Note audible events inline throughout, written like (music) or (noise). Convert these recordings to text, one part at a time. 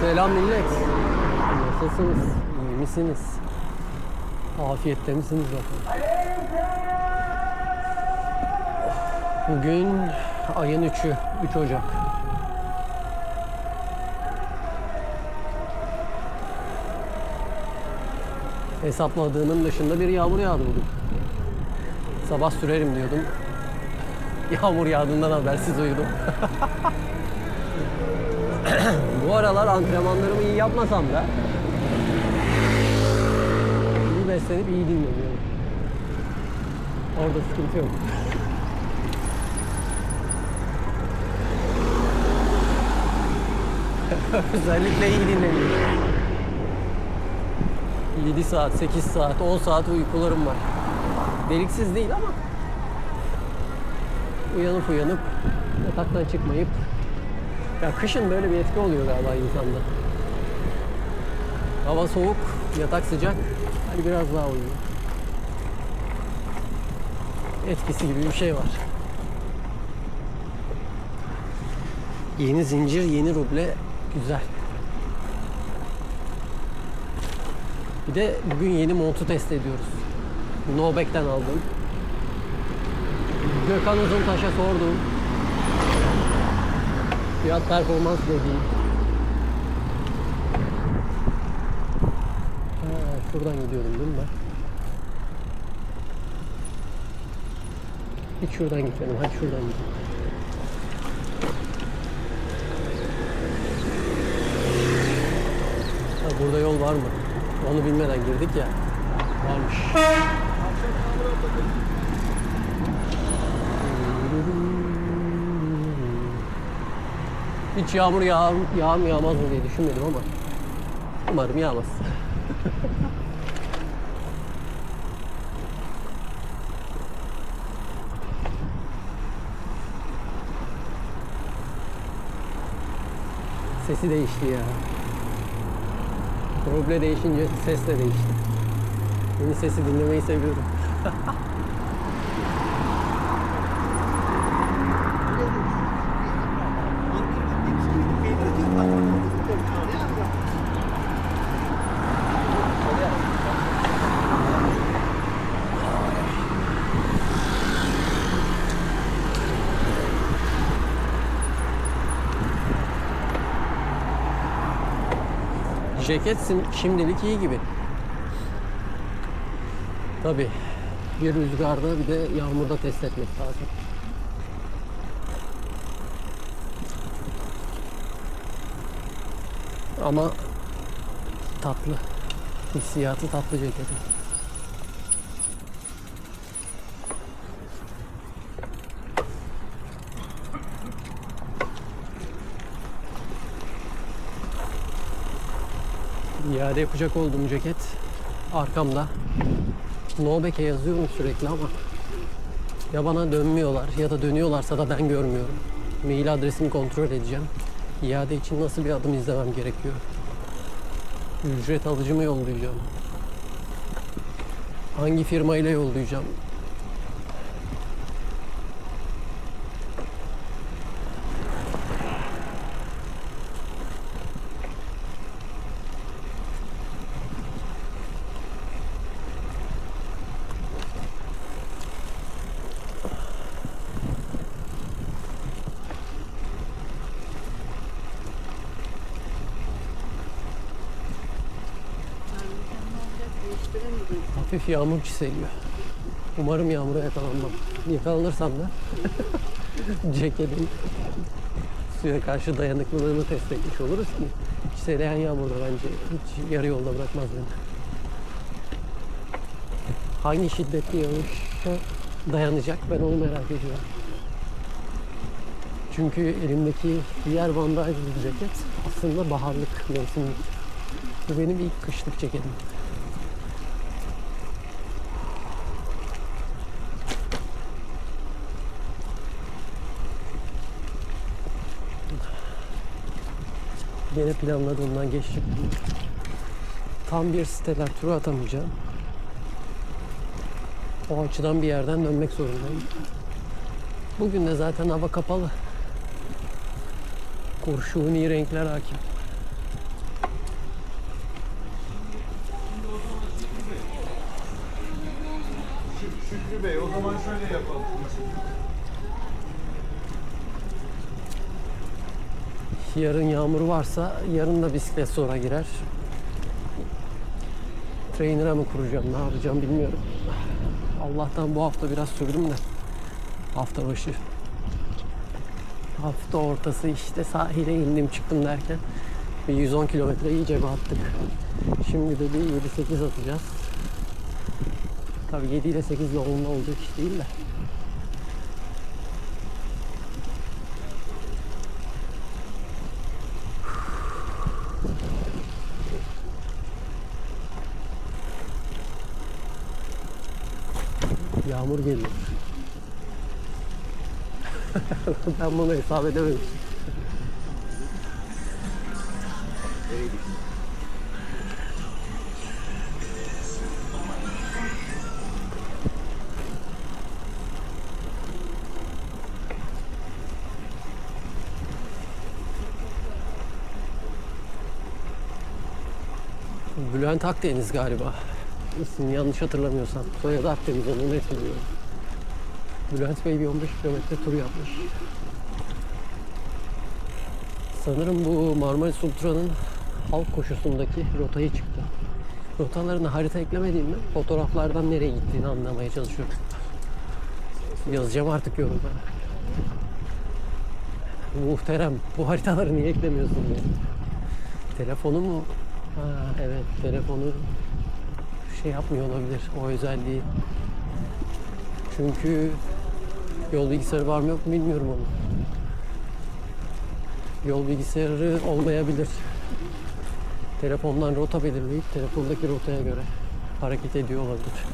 Selam millet. Nasılsınız? İyi misiniz? Afiyette misiniz bakalım? Bugün ayın 3'ü, 3 Ocak. Hesapladığımın dışında bir yağmur yağdı bugün. Sabah sürerim diyordum. Yağmur yağdığından habersiz uyudum. (laughs) Bu aralar antrenmanlarımı iyi yapmasam da iyi beslenip iyi dinleniyorum. Orada sıkıntı yok. (laughs) Özellikle iyi dinleniyorum. 7 saat, 8 saat, 10 saat uykularım var. Deliksiz değil ama uyanıp uyanıp yataktan çıkmayıp ya kışın böyle bir etki oluyor galiba insanda. Hava soğuk, yatak sıcak. Hadi biraz daha uyuyayım. Etkisi gibi bir şey var. Yeni zincir, yeni ruble güzel. Bir de bugün yeni montu test ediyoruz. Nobek'ten aldım. Gökhan Uzuntaş'a sordum. Fiyat performans dediği. Ha, şuradan gidiyorum değil mi? Hiç şuradan gitmedim. Hadi şuradan gidelim. Burada yol var mı? Onu bilmeden girdik ya. Varmış. Hiç yağmur yağar, yağar mı yağmaz mı diye düşünmedim ama umarım yağmaz. Sesi değişti ya. Ruble değişince ses de değişti. Yeni sesi dinlemeyi seviyorum. (laughs) Ceket şimdilik iyi gibi. Tabi bir rüzgarda bir de yağmurda test etmek lazım. Ama tatlı. Hissiyatı tatlı ceketin. İade yapacak olduğum ceket arkamda. Nobek'e yazıyorum sürekli ama ya bana dönmüyorlar ya da dönüyorlarsa da ben görmüyorum. Mail adresimi kontrol edeceğim. İade için nasıl bir adım izlemem gerekiyor? Ücret alıcımı yollayacağım. Hangi firmayla yollayacağım? Hafif yağmur çiseliyor. Umarım yağmura yakalanmam. Yakalanırsam da (laughs) ceketin suya karşı dayanıklılığını test etmiş oluruz ki çiseleyen yağmurda bence hiç yarı yolda bırakmaz beni. Hangi şiddetli yağışa dayanacak ben onu merak ediyorum. Çünkü elimdeki diğer Van Dijk ceket aslında baharlık mevsimlik. Bu benim ilk kışlık ceketim. Yeni planladığımdan geçtim. Tam bir siteler turu atamayacağım. O açıdan bir yerden dönmek zorundayım. Bugün de zaten hava kapalı. Kurşuni renkler hakim. Şükrü Bey o zaman şöyle yapalım. Yarın yağmur varsa yarın da bisiklet sonra girer. Trainer'a mı kuracağım ne yapacağım bilmiyorum. Allah'tan bu hafta biraz sürdüm de hafta başı. Hafta ortası işte sahile indim çıktım derken bir 110 kilometre iyice bir attık. Şimdi de bir 7-8 atacağız. Tabii 7 ile 8 ile onunla olacak iş değil de. Yağmur geliyor. (laughs) ben bunu hesap edemedim. Bülent Akdeniz galiba. İsmini yanlış hatırlamıyorsam. Soyadı Akdeniz onu net biliyorum. Bülent Bey bir 15 kilometre tur yapmış. Sanırım bu Marmaris Ultra'nın halk koşusundaki rotayı çıktı. Rotalarına harita eklemediğimde fotoğraflardan nereye gittiğini anlamaya çalışıyorum. Yazacağım artık yorumlara. Muhterem. Bu haritaları niye eklemiyorsun diye. Telefonu mu? Ha, evet telefonu şey yapmıyor olabilir o özelliği. Çünkü yol bilgisayarı var mı yok mu bilmiyorum onu. Yol bilgisayarı olmayabilir. Telefondan rota belirleyip telefondaki rotaya göre hareket ediyor olabilir.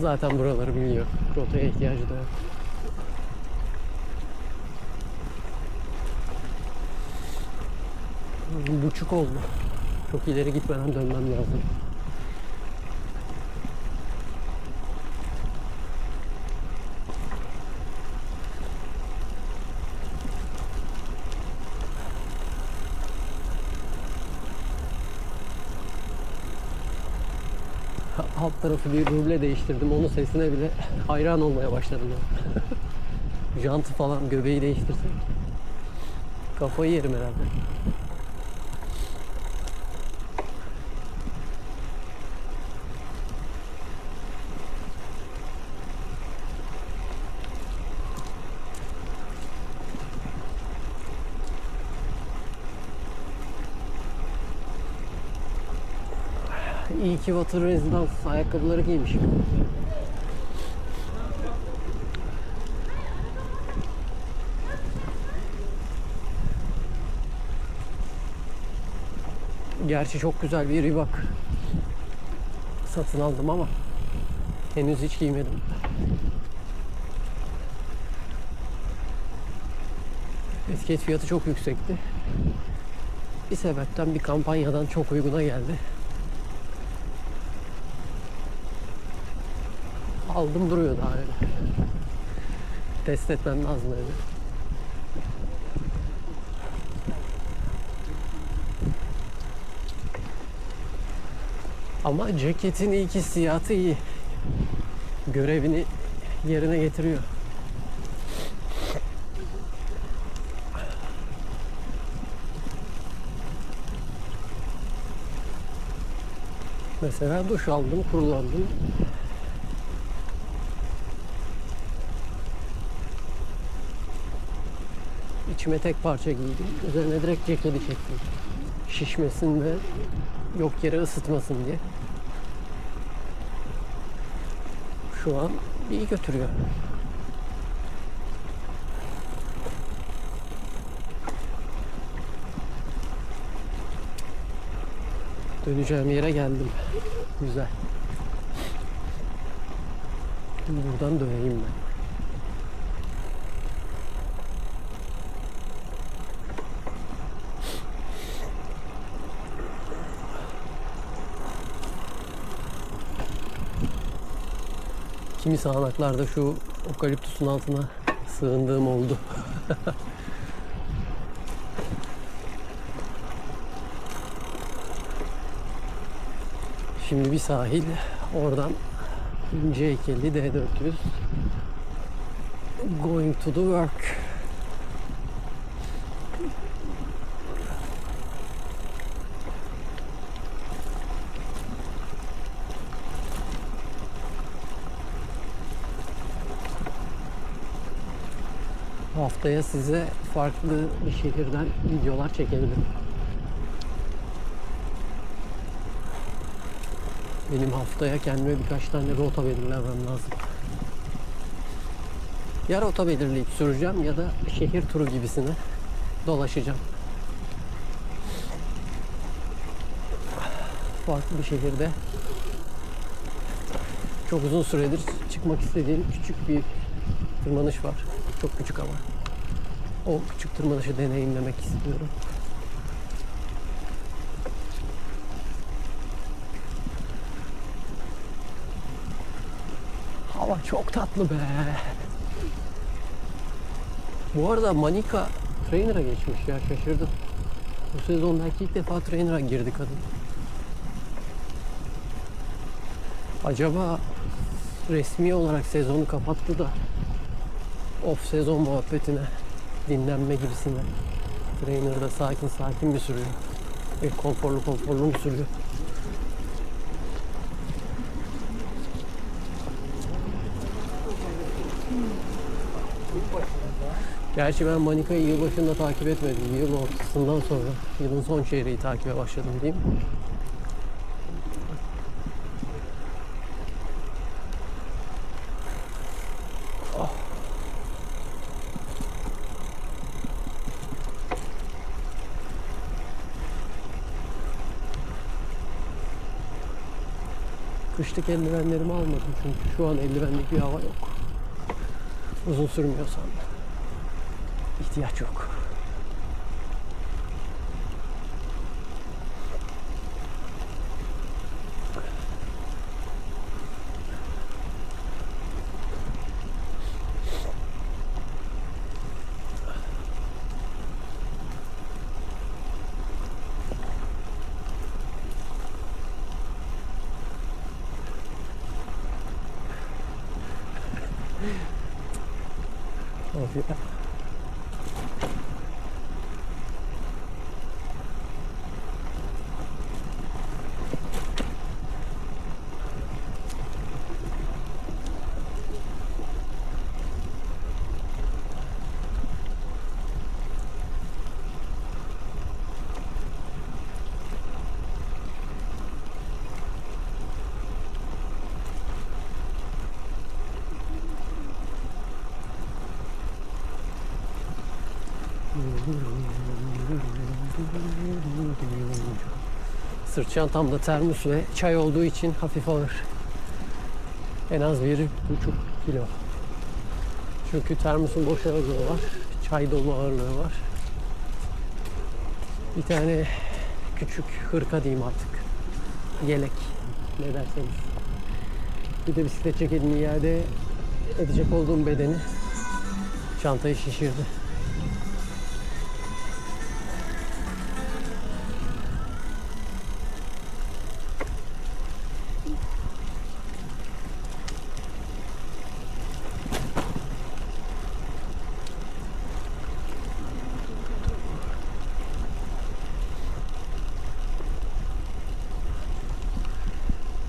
Zaten buraları biliyor. Rotaya ihtiyacı da yok. Buçuk oldu. Çok ileri gitmeden dönmem lazım. Ha- Alt tarafı bir ruble değiştirdim. Onun sesine bile hayran olmaya başladım. (laughs) Jantı falan göbeği değiştirsem. Kafayı yerim herhalde. İyi ki Water Residence ayakkabıları giymişim. Gerçi çok güzel bir Reebok satın aldım ama henüz hiç giymedim. Etiket fiyatı çok yüksekti. Bir sebepten bir kampanyadan çok uyguna geldi. Aldım duruyor daha öyle. Test etmem lazım öyle. Ama ceketin ilk hissiyatı iyi. Görevini yerine getiriyor. Mesela duş aldım, kurulandım. İçime tek parça giydim. Üzerine direkt ceketi çektim. Şişmesin ve yok yere ısıtmasın diye. Şu an iyi götürüyor. Döneceğim yere geldim. Güzel. Buradan döneyim ben. Kimi sağanaklarda şu okaliptüsün altına sığındığım oldu. (laughs) Şimdi bir sahil, oradan C50 D400 Going to the work. Haftaya size farklı bir şehirden videolar çekebilirim. Benim haftaya kendime birkaç tane rota belirlemem lazım. Ya rota belirleyip süreceğim ya da şehir turu gibisine dolaşacağım. Farklı bir şehirde çok uzun süredir çıkmak istediğim küçük bir tırmanış var. Çok küçük ama. O küçük tırmanışı deneyimlemek istiyorum. Hava çok tatlı be. Bu arada Manika trainer'a geçmiş ya şaşırdım. Bu sezondaki ilk defa trainer'a girdi kadın. Acaba resmi olarak sezonu kapattı da off sezon muhabbetine dinlenme gibisine trainer'da sakin sakin mi sürüyor? Ve konforlu konforlu mu sürüyor? Gerçi ben Manika'yı yılbaşında takip etmedim. Yıl ortasından sonra, yılın son çeyreği takibe başladım diyeyim. Kışlık eldivenlerimi almadım çünkü şu an eldivenlik bir hava yok. Uzun sürmüyorsam. ihtiyaç yok. Of ya. Sırt çantamda termos ve çay olduğu için hafif ağır. En az bir buçuk kilo. Çünkü termosun boş ağırlığı var. Çay dolu ağırlığı var. Bir tane küçük hırka diyeyim artık. Yelek. Ne derseniz. Bir de bisiklet ceketini iade edecek olduğum bedeni çantayı şişirdi.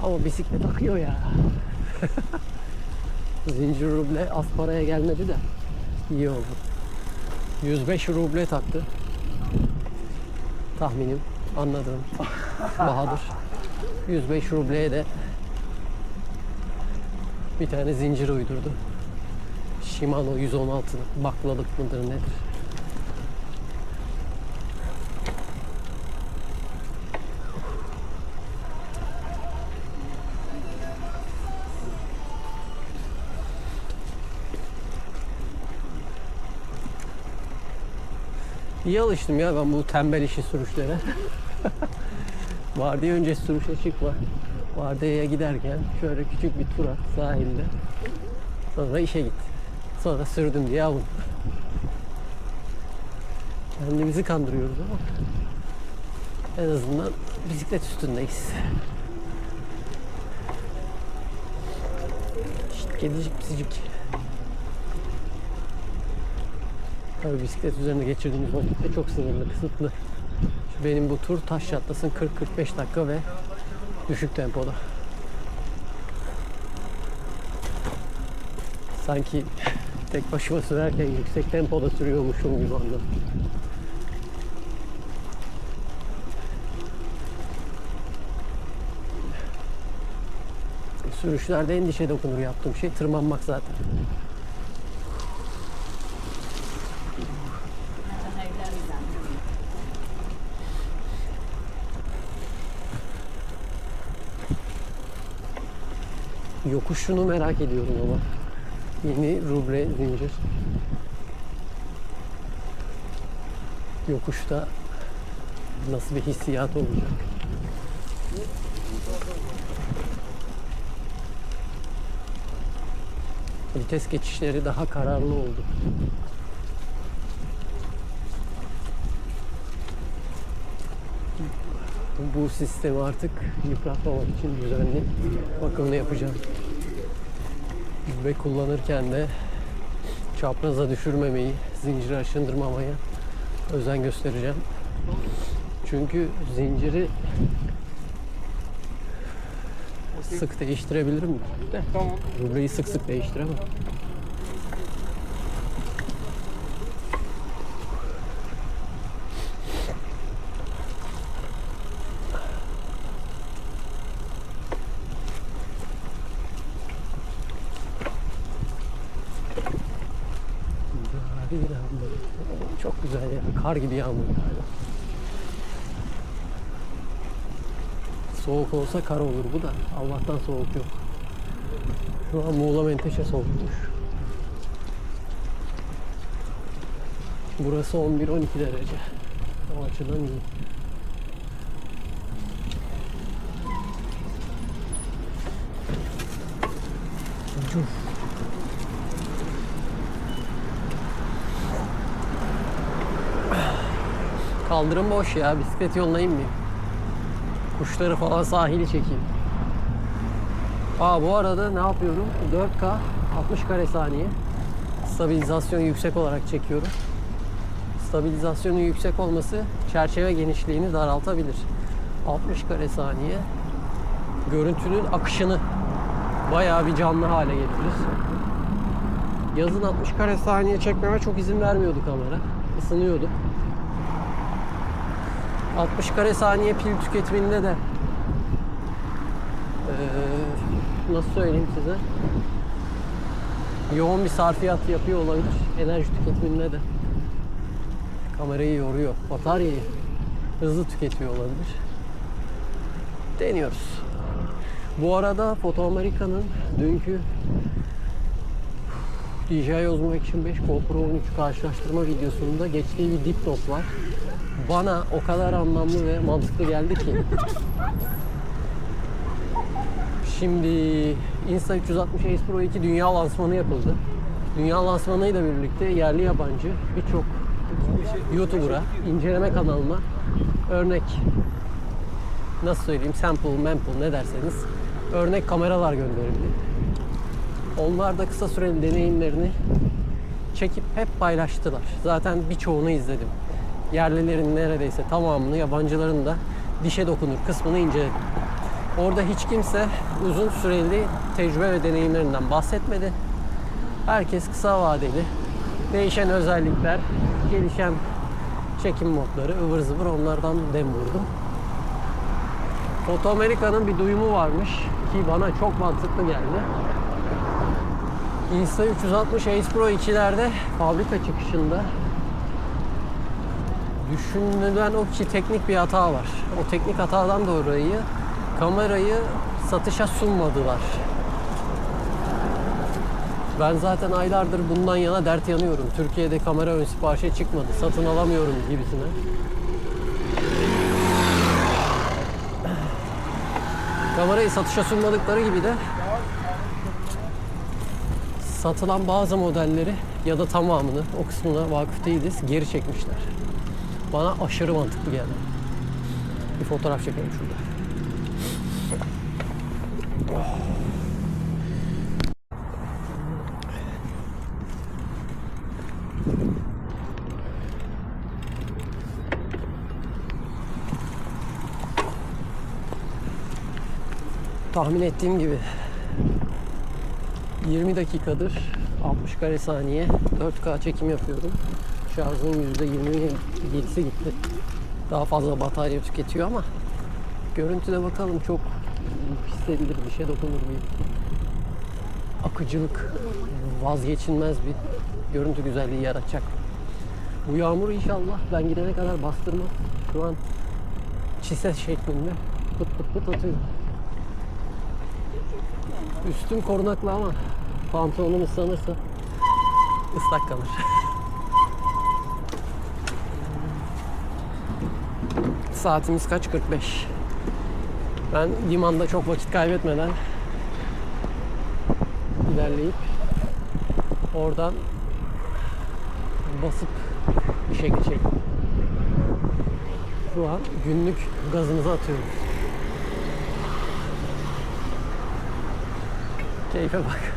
Ama bisiklet akıyor ya. (laughs) Zincir ruble az paraya gelmedi de iyi oldu. 105 ruble taktı. Tahminim, anladığım. Bahadır. 105 rubleye de bir tane zincir uydurdu. Shimano 116 baklalık mıdır nedir? İyi alıştım ya ben bu tembel işi sürüşlere. (laughs) Vardiya öncesi sürüşe çıkma. Vardiyaya giderken şöyle küçük bir tur sahilde. Sonra işe git. Sonra sürdüm diye avun. Kendimizi kandırıyoruz ama en azından bisiklet üstündeyiz. İşte kedicik pisicik. Tabii bisiklet üzerinde geçirdiğimiz vakit de çok sınırlı, kısıtlı. Şu benim bu tur taş çatlasın 40-45 dakika ve düşük tempoda. Sanki tek başıma sürerken yüksek tempoda sürüyormuşum gibi anladım. Sürüşlerde endişe dokunur yaptığım şey tırmanmak zaten. Yokuşunu merak ediyorum ama. Yeni rubre zincir. Yokuşta nasıl bir hissiyat olacak? Vites geçişleri daha kararlı oldu. Bu sistemi artık yıpratmamak için düzenli bakımını yapacağım. Ve kullanırken de çapraza düşürmemeyi, zinciri aşındırmamaya özen göstereceğim. Çünkü zinciri sık değiştirebilirim de. Tamam. Rubleyi sık sık değiştiremem. Çok güzel ya. Kar gibi yağmur. Soğuk olsa kar olur bu da. Allah'tan soğuk yok. Şu an Muğla Menteşe soğukmuş. Burası 11-12 derece. O açıdan iyi. Kaldırım boş ya. Bisiklet yoluna inmeyeyim. Kuşları falan sahili çekeyim. Aa bu arada ne yapıyorum? 4K 60 kare saniye. Stabilizasyon yüksek olarak çekiyorum. Stabilizasyonun yüksek olması çerçeve genişliğini daraltabilir. 60 kare saniye görüntünün akışını bayağı bir canlı hale getirir. Yazın 60 kare saniye çekmeme çok izin vermiyordu kamera. Isınıyordu. 60 kare saniye pil tüketiminde de. Eee, nasıl söyleyeyim size? Yoğun bir sarfiyat yapıyor olabilir. Enerji tüketiminde de. Kamerayı yoruyor. Bataryayı hızlı tüketiyor olabilir. Deniyoruz. Bu arada Foto America'nın dünkü DJI Osmo Action 5 GoPro 13 karşılaştırma videosunda geçtiği bir dipnot var. Bana o kadar anlamlı ve mantıklı geldi ki. Şimdi Insta 360 Ace Pro 2 dünya lansmanı yapıldı. Dünya lansmanıyla birlikte yerli yabancı birçok YouTuber'a, inceleme kanalına örnek nasıl söyleyeyim sample, mample ne derseniz örnek kameralar gönderildi. Onlar da kısa süreli deneyimlerini çekip hep paylaştılar. Zaten birçoğunu izledim. Yerlilerin neredeyse tamamını, yabancıların da dişe dokunur kısmını inceledim. Orada hiç kimse uzun süreli tecrübe ve deneyimlerinden bahsetmedi. Herkes kısa vadeli, değişen özellikler, gelişen çekim modları, ıvır zıvır onlardan dem vurdum. Foto Amerika'nın bir duyumu varmış ki bana çok mantıklı geldi. Insta 360 Ace Pro 2'lerde fabrika çıkışında düşünülen o ki teknik bir hata var. O teknik hatadan dolayı kamerayı satışa sunmadılar. Ben zaten aylardır bundan yana dert yanıyorum. Türkiye'de kamera ön siparişe çıkmadı. Satın alamıyorum gibisine. Kamerayı satışa sunmadıkları gibi de satılan bazı modelleri ya da tamamını o kısmına vakıf değiliz geri çekmişler. Bana aşırı mantıklı geldi. Bir fotoğraf çekelim şurada. Tahmin ettiğim gibi 20 dakikadır 60 kare saniye 4K çekim yapıyorum. Şarjım %27'si gitti. Daha fazla batarya tüketiyor ama görüntüde bakalım çok hissedilir bir şey dokunur bir akıcılık vazgeçilmez bir görüntü güzelliği yaratacak. Bu yağmur inşallah ben gidene kadar bastırmaz. Şu an çise şeklinde pıt pıt pıt atıyor. Üstüm korunaklı ama pantolonum ıslanırsa ıslak kalır. (laughs) Saatimiz kaç? 45. Ben limanda çok vakit kaybetmeden ilerleyip oradan basıp işe geçelim. Şu an günlük gazımızı atıyoruz. Keyfe bak.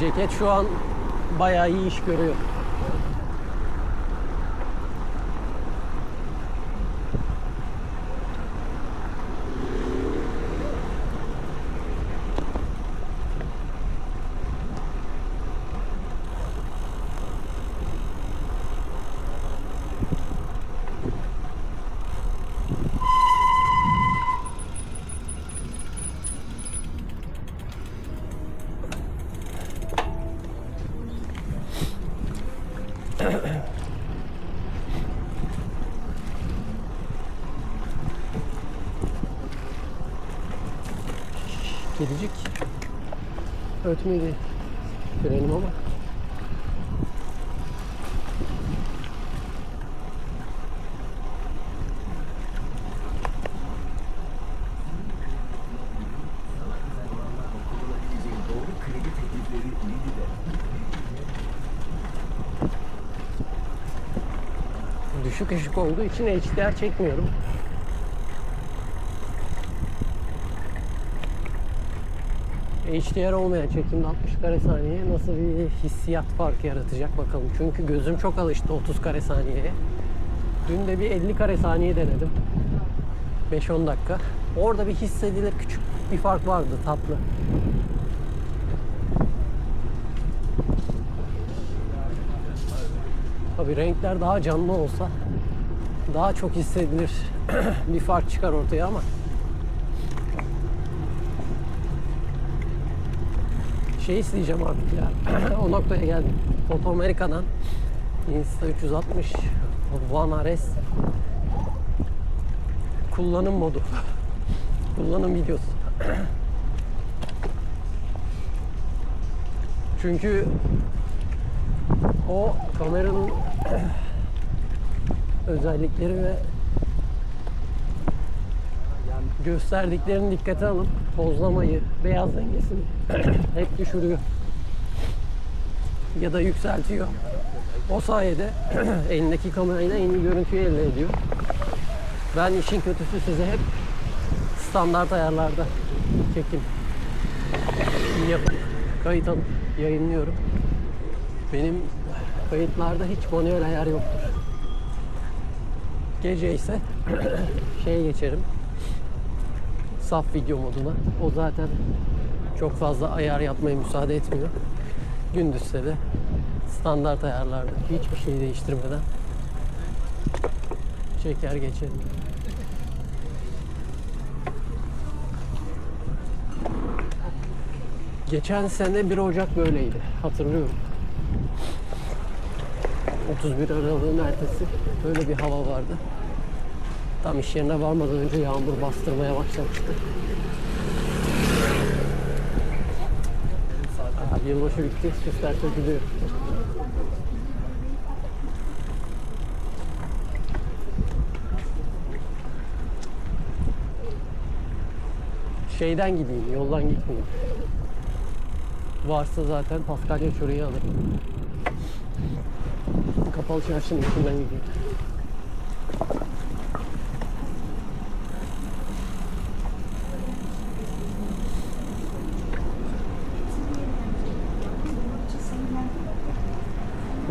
Ceket şu an bayağı iyi iş görüyor. Ötmedi frenim ama düşük ışık olduğu için HDR çekmiyorum. HDR olmayan çekimde 60 kare saniye nasıl bir hissiyat farkı yaratacak bakalım. Çünkü gözüm çok alıştı 30 kare saniyeye. Dün de bir 50 kare saniye denedim. 5-10 dakika. Orada bir hissedilir küçük bir fark vardı tatlı. Tabii renkler daha canlı olsa daha çok hissedilir (clears throat) bir fark çıkar ortaya ama şey isteyeceğim artık ya. (clears throat) o noktaya geldim. Foto Amerika'dan Insta 360 One RS kullanım modu. kullanım videosu. (clears throat) Çünkü o kameranın (clears throat) özellikleri ve gösterdiklerini dikkate alıp pozlamayı, beyaz dengesini (clears throat) hep düşürüyor. Ya da yükseltiyor. O sayede (clears throat) elindeki kamerayla en iyi görüntüyü elde ediyor. Ben işin kötüsü size hep standart ayarlarda çekim yapıp kayıt alıp yayınlıyorum. Benim kayıtlarda hiç manuel ayar yoktur. Gece ise (clears throat) şeye geçerim. Saf video moduna. O zaten çok fazla ayar yapmaya müsaade etmiyor. Gündüzse de standart ayarlarda hiçbir şey değiştirmeden çeker geçerim. Geçen sene 1 Ocak böyleydi. Hatırlıyorum. 31 Aralık'ın ertesi böyle bir hava vardı. Tam iş yerine varmadan önce yağmur bastırmaya başlamıştı. Aa, yılbaşı bitti, süsler sökülüyor. Şeyden gideyim, yoldan gitmeyeyim. Varsa zaten Paskalya çöreği alırım. Kapalı çarşının içinden gideyim.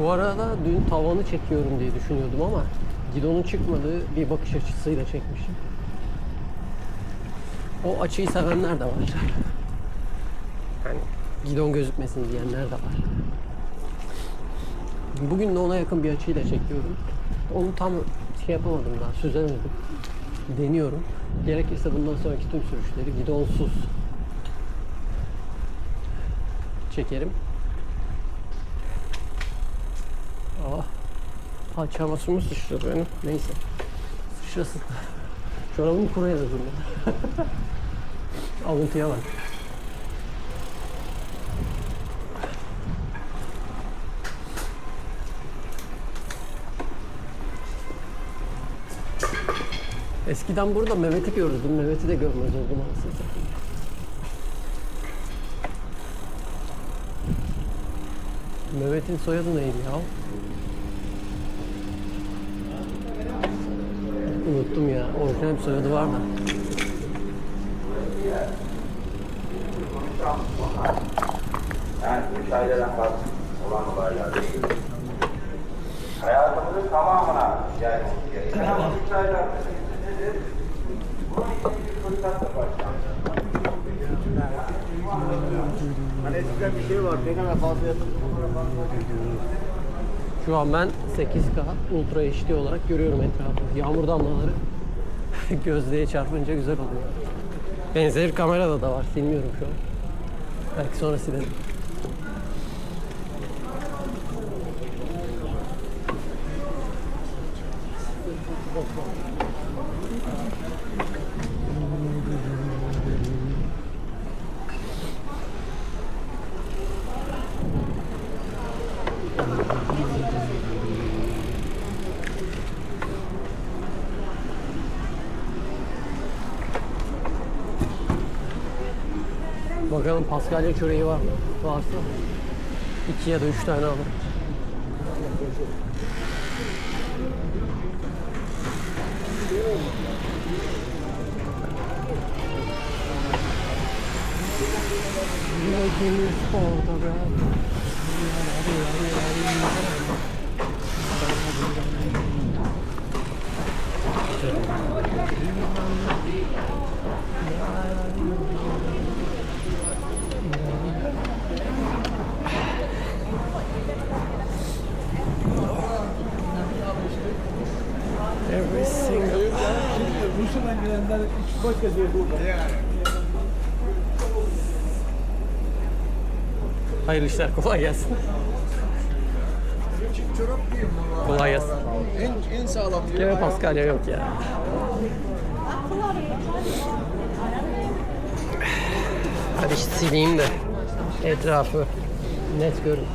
Bu arada dün tavanı çekiyorum diye düşünüyordum ama gidonun çıkmadığı bir bakış açısıyla çekmişim. O açıyı sevenler de var. Yani gidon gözükmesin diyenler de var. Bugün de ona yakın bir açıyla çekiyorum. Onu tam şey yapamadım daha, süzemedim. Deniyorum. Gerekirse bundan sonraki tüm sürüşleri gidonsuz çekerim. Haç havası mı sıçradı benim? Neyse. Sıçrasın. Çorabım kuru en azından. Avuntuya bak. Eskiden burada Mehmet'i görürdüm. Mehmet'i de görmez oldum aslında. Mehmet'in soyadı neydi ya? Unuttum ya. Orijinal bir soyadı var da. Yani müsaadeden farklı olan olaylar değil. Hayatımızın tamamına yani. Hani eskiden bir şey var. Ne kadar fazla yatırım. Şu an ben 8K Ultra HD olarak görüyorum etrafı. Yağmur damlaları (laughs) gözlüğe çarpınca güzel oluyor. Benzer kamerada da var. Silmiyorum şu an. Belki sonra silerim. Bakalım Paskalya çöreği var mı? Varsa iki ya da üç tane alırım. Making this photograph. Every single Rusya'dan gelenler hiç boş geziyor burada. Hayırlı işler, kolay gelsin. Çorap. Kolay gelsin. En, en sağlam. Gene Paskalya yok ya. Hadi işte sileyim de etrafı net görün.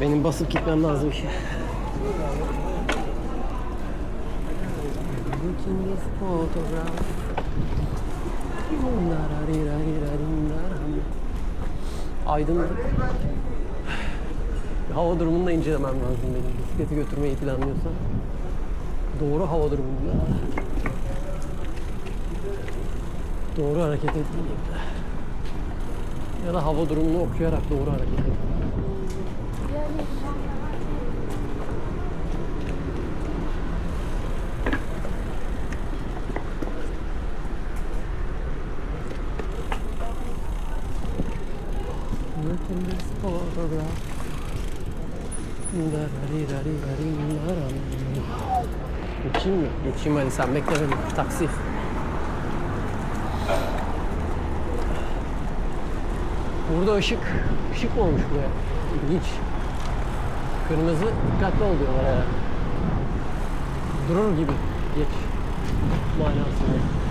Benim basıp gitmem lazım ki. Looking this photograph. Aydınlık. Hava durumunu da incelemem lazım benim. Bisikleti götürmeyi planlıyorsam. Doğru hava durumunda. Doğru hareket etmeliyim. Ya da hava durumunu okuyarak doğru hareket etmeliyim. This photograph. Geçeyim mi? Geçeyim hadi sen bekle beni. Taksi. Burada ışık, mı olmuş buraya? İlginç. Kırmızı dikkatli ol diyorlar herhalde. Durur gibi. Geç. Manasında.